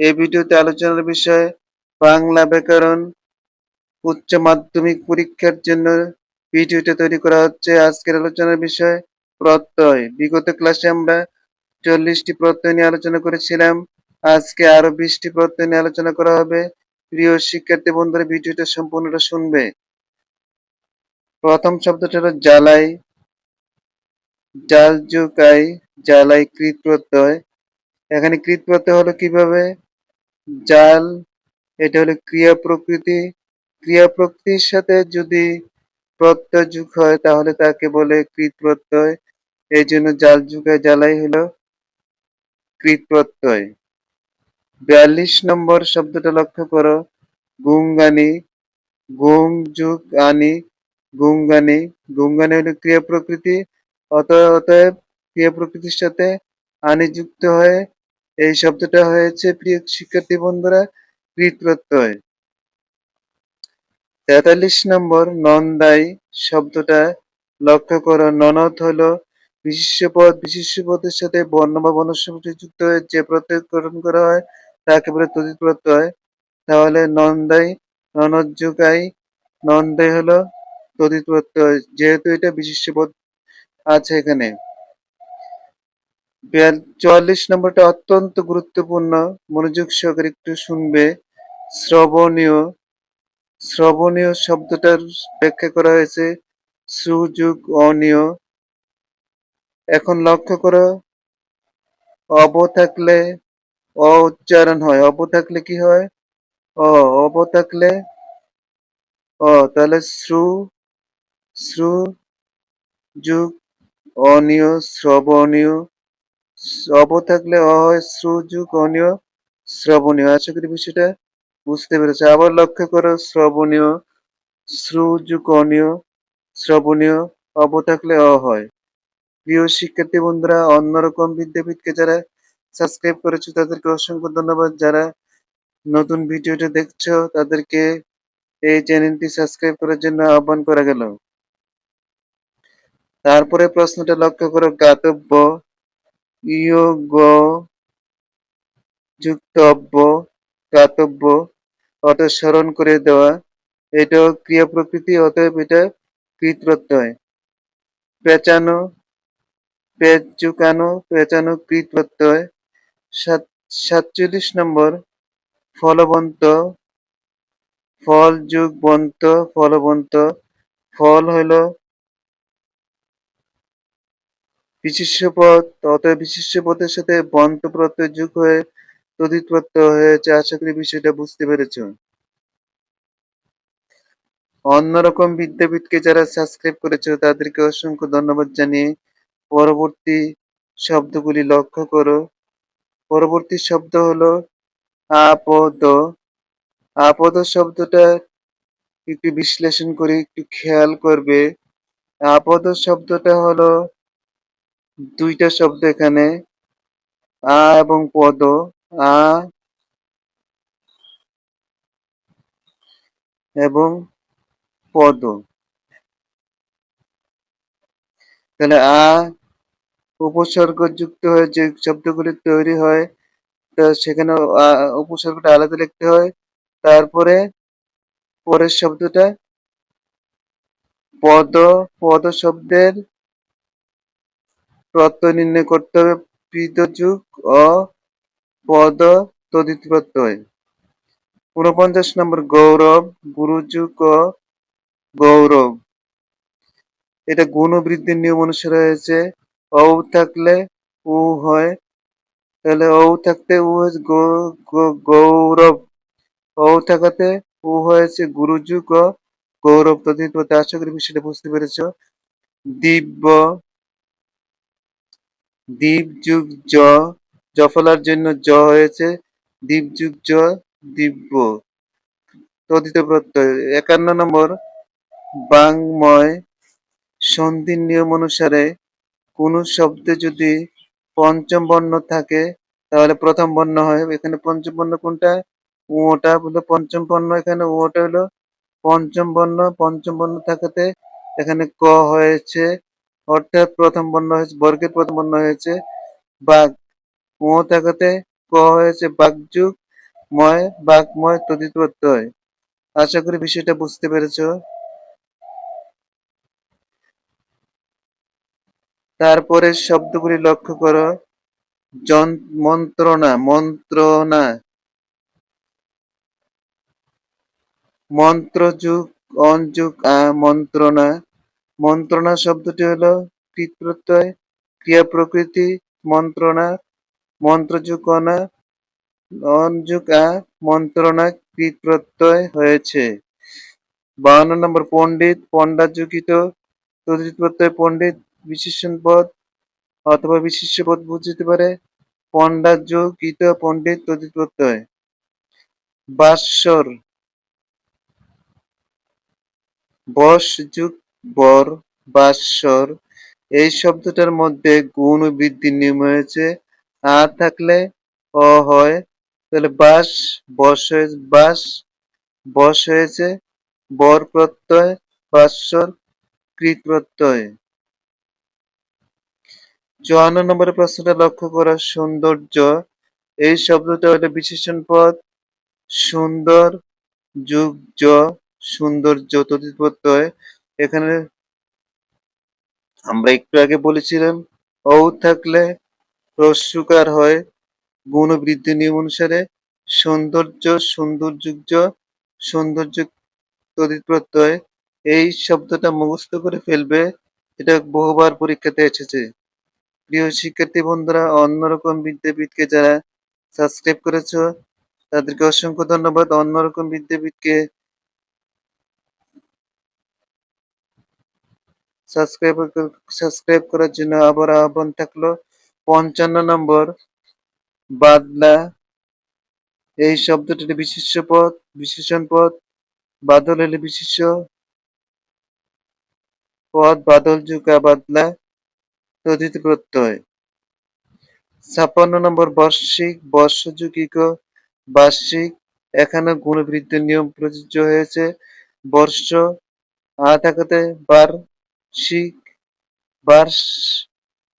এই ভিডিওতে আলোচনার বিষয় বাংলা ব্যাকরণ উচ্চ মাধ্যমিক পরীক্ষার জন্য ভিডিওটা তৈরি করা হচ্ছে। আজকের আলোচনার বিষয় প্রত্যয়। বিগত ক্লাসে আমরা চল্লিশটি প্রত্যয় নিয়ে আলোচনা করেছিলাম। আজকে আরও বিশটি প্রত্যয় নিয়ে আলোচনা করা হবে। প্রিয় শিক্ষার্থী বন্ধুরা, ভিডিওটা সম্পূর্ণটা শুনবে। প্রথম শব্দটা হলো জ্বালাই। জাল জুকাই জ্বালাই কৃত প্রত্যয়। এখানে কৃত প্রত্যয় হলো কীভাবে? জাল, এটা হলো ক্রিয়া প্রকৃতি। ক্রিয়া প্রকৃতির সাথে যদি প্রত্যয় যুগ হয়, তাহলে তাকে বলে কৃত প্রত্যয়। এই জন্য জাল যুগায় জ্বালাই হলো কৃত প্রত্যয়। বিয়াল্লিশ নম্বর শব্দটা লক্ষ্য করো। গুঙ্গানি, গুং যুগ, আনি, গুঙ্গানি। গুঙ্গানি হলো ক্রিয়া প্রকৃতি। অতএব ক্রিয়া প্রকৃতির সাথে আনি যুক্ত হয়ে এই শব্দটা হয়েছে, প্রিয় শিক্ষার্থী বন্ধুরা কৃত প্রত্যয় তেতাল্লিশ নম্বর নন্দাই শব্দটা লক্ষ্য করো, ননদ হলো বিশিষ্ট পদ, বিশিষ্ট পদের সাথে বর্ণ বা বর্ণশব্দটি যুক্ত হয়ে যে প্রত্যয় গঠন করা হয়, তাকে বলে তদিত প্রত্যয় তাহলে নন্দাই, ননদ যুগাই, নন্দাই হলো তদিত প্রত্যয় যেহেতু এটা বিশিষ্ট পদ আছে এখানে। চুয়াল্লিশ নম্বরটা অত্যন্ত গুরুত্বপূর্ণ। মনোযোগ সহকারে একটু শুনবে। শ্রবণীয় শ্রবণীয় শব্দটার ব্যাখ্যা করা হয়েছে। সুযোগ, অনিয়। এখন লক্ষ্য করো। অব থাকলে অ উচ্চারণ হয়। অব থাকলে কি হয়? অ, অব থাকলে অ। তাহলে শ্রু শ্রু, যুগ, অনিয়, শ্রবণীয়। অব থাকলে অ হয় অনিয়, শ্রবণীয়। আশা করি বিষয়টা বুঝতে পেরেছে। আবার লক্ষ্য করো, শ্রবণীয় অনিয়, শ্রবণীয়, অব থাকলে অ হয় প্রিয় শিক্ষার্থী বন্ধুরা অন্যরকম বিদ্যাপীঠকে যারা সাবস্ক্রাইব করেছ, তাদেরকে অসংখ্য ধন্যবাদ। যারা নতুন ভিডিওটা দেখছ, তাদেরকে এই চ্যানেলটি সাবস্ক্রাইব করার জন্য আহ্বান করা গেল। তারপরে প্রশ্নটা লক্ষ্য করো, গাতব্য ইয়োগ যুক্ত অব্য গাতব্য অর্থাৎ স্মরণ করে দেওয়া, এটাও ক্রিয়া প্রকৃতি অতএব এটা কৃত প্রত্যয় পেঁচানো পেঁচ চুকানো পেঁচানো কৃত প্রত্যয় সাতচল্লিশ নম্বর, ফলবন্ত ফল যুগ বন্ত ফলবন্ত, ফল হইল বিশিষ্ট পদ অতএব বিশিষ্ট পদের সাথে বন্ত প্রত্যয় যুগ হয়ে তদিত প্রত্যয় হয়েছে আশা করি বিষয়টা বুঝতে পেরেছ। অন্যরকম বিদ্যাপীঠকে যারা সাবস্ক্রাইব করেছ, তাদেরকে অসংখ্য ধন্যবাদ জানিয়ে পরবর্তী শব্দগুলি লক্ষ্য করো। পরবর্তী শব্দ হলো আপদ। আপদ শব্দটা একটু বিশ্লেষণ করে একটু খেয়াল করবে। আপদ শব্দটা হলো দুইটা শব্দ এখানে, আ এবং পদ, আ এবং পদ। তাহলে আ উপসর্গ যুক্ত হয়ে যে শব্দগুলি তৈরি হয়, তা সেখানে উপসর্গটা আলাদা লিখতে হয়। তারপরে পরের শব্দটা পদ পদ শব্দের প্রত্যয় নির্ণয় করতে হবে। যুগ ও পদ তদিত প্রত্যয় উনপঞ্চাশ নম্বর গৌরব, গুরুযুগ ও গৌরব। এটা গুণ বৃদ্ধির নিয়ম অনুসারে হয়েছে। ও থাকলে উ হয়। তাহলে ও থাকতে উ হয়েছে গৌরব। ও থাকাতে উ হয়েছে গুরুযুগ ও গৌরব। তদিত প্রত্যয় আশা করি বিষয়টা বুঝতে পেরেছ। দিব্য দ্বীপ যুগ জ, জফলার জন্য জ হয়েছে, দ্বীপ যুগ জ দিব্য তদিত প্রত্যয়, একান্ন নম্বর, বাংময় সন্ধির নিয়ম অনুসারে কোন শব্দে যদি পঞ্চম বর্ণ থাকে, তাহলে প্রথম বর্ণ হয়। এখানে পঞ্চম বর্ণ কোনটা? ওটা হলো পঞ্চম বর্ণ, এখানে ওটা হলো পঞ্চম বর্ণ। পঞ্চম বর্ণ থাকাতে এখানে ক হয়েছে অর্থাৎ প্রথম বর্ণ হয়েছে বর্গের প্রথম বর্ণ হয়েছে, বাঘ। থাকাতে ক হয়েছে বাঘ যুগ ময় বাকময় তদিত প্রত্যয়। আশা করি বিষয়টা বুঝতে পেরেছ। তারপরে শব্দগুলি লক্ষ্য করো। মন্ত্রণা মন্ত্রণা। মন্ত্রযুগ অনযুগ আ মন্ত্রণা মন্ত্রণা শব্দটি হলো কৃত প্রত্যয় ক্রিয়া প্রকৃতি, মন্ত্রণা, মন্ত্রযুগ অনা অনযুগ আ, মন্ত্রণা কৃত প্রত্যয় হয়েছে। বাউন্ন নম্বর পণ্ডিত পণ্ডা যুগিত তদ্ধিত প্রত্যয় পণ্ডিত বিশেষণ পদ অথবা বিশেষ্য পদ বুঝতে পারে পণ্ডা যুগিত পণ্ডিত তদ্ধিত প্রত্যয় বাস্বর বস যুগ বর বাস্বর এই শব্দটার মধ্যে গুণ ও নিয়ম হয়েছে। আ থাকলে অ হয়, তাহলে বাস, বস বাস, বস হয়েছে, বর প্রত্যয় বাস্বর কৃত প্রত্যয়। চুয়ান্ন নম্বরের প্রশ্নটা লক্ষ্য করা, সৌন্দর্য। এই শব্দটা হলো বিশেষণ পদ। সুন্দর যুগ জ সৌন্দর্য তদিত প্রত্যয় এখানে আমরা একটু আগে বলেছিলাম ও থাকলে রস্যকার হয়। গুণ বৃদ্ধি নিয়ম অনুসারে সৌন্দর্য সৌন্দর্যুজ সৌন্দর্য তদিত প্রত্যয়, এই শব্দটা মুখস্থ করে ফেলবে। এটা বহুবার পরীক্ষাতে এসেছে। প্রিয় শিক্ষার্থী বন্ধুরা, অন্যরকম বিদ্যাপীঠকে যারা সাবস্ক্রাইব করেছ, তাদেরকে অসংখ্য ধন্যবাদ। অন্যরকম বিদ্যাপীঠকে সাবস্ক্রাইব সাবস্ক্রাইব করার জন্য আবার আহ্বান থাকল। পঞ্চান্ন নম্বর, বাদলা। এই শব্দটি বিশিষ্ট পদ, বিশেষণ পদ, বাদল হলে বিশেষ্য পদ, বাদল যুগা বাদলা তদিত প্রত্যয়। ছাপ্পান্ন নম্বর, বার্ষিক, বর্ষযুগিক, বার্ষিক। এখানে গুণবৃদ্ধির নিয়ম প্রযোজ্য হয়েছে। বর্ষ আ থাকাতে বার্ষিক বার্ষ,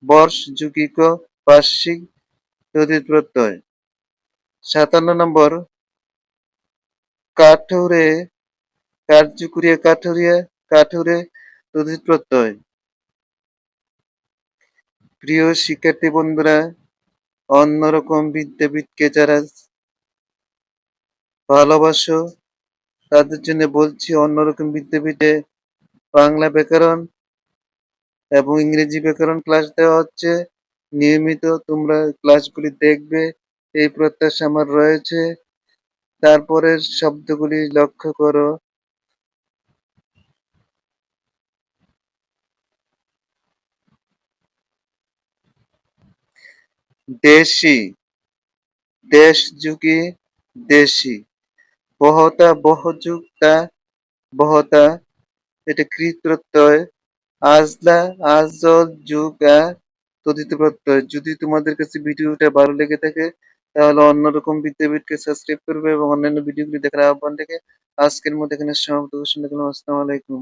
বর্ষ যুগিক বার্ষিক তদিত প্রত্যয়। সাতান্ন নম্বর, কাঠুরে কার্যকুরিয়া কাঠুরিয়া কাঠুরে তদিত প্রত্যয়। প্রিয় শিক্ষার্থী বন্ধুরা, অন্যরকম বিদ্যাপীঠকে যারা ভালোবাসো, তাদের জন্য বলছি অন্যরকম বিদ্যাপীঠে বাংলা ব্যাকরণ এবং ইংরেজি ব্যাকরণ ক্লাস দেওয়া হচ্ছে। নিয়মিত তোমরা ক্লাসগুলি দেখবে। এই প্রত্যাশা আমার রয়েছে। তারপরের শব্দগুলি লক্ষ্য করো। দেশি, দেশ যুগে, দেশি। বহতা বহযুক্তা বহতা, এটা কৃত প্রত্যয় আজলা আজল যুগা তদিত প্রত্যয়। যদি তোমাদের কাছে ভিডিওটা ভালো লেগে থাকে, তাহলে অন্যরকম বিদ্যাপীঠকে সাবস্ক্রাইব করবে এবং অন্যান্য ভিডিওগুলি দেখার আহ্বান রেখে আজকের মধ্যে এখানে সমাপ্ত ঘোষণা আসসালামু আলাইকুম।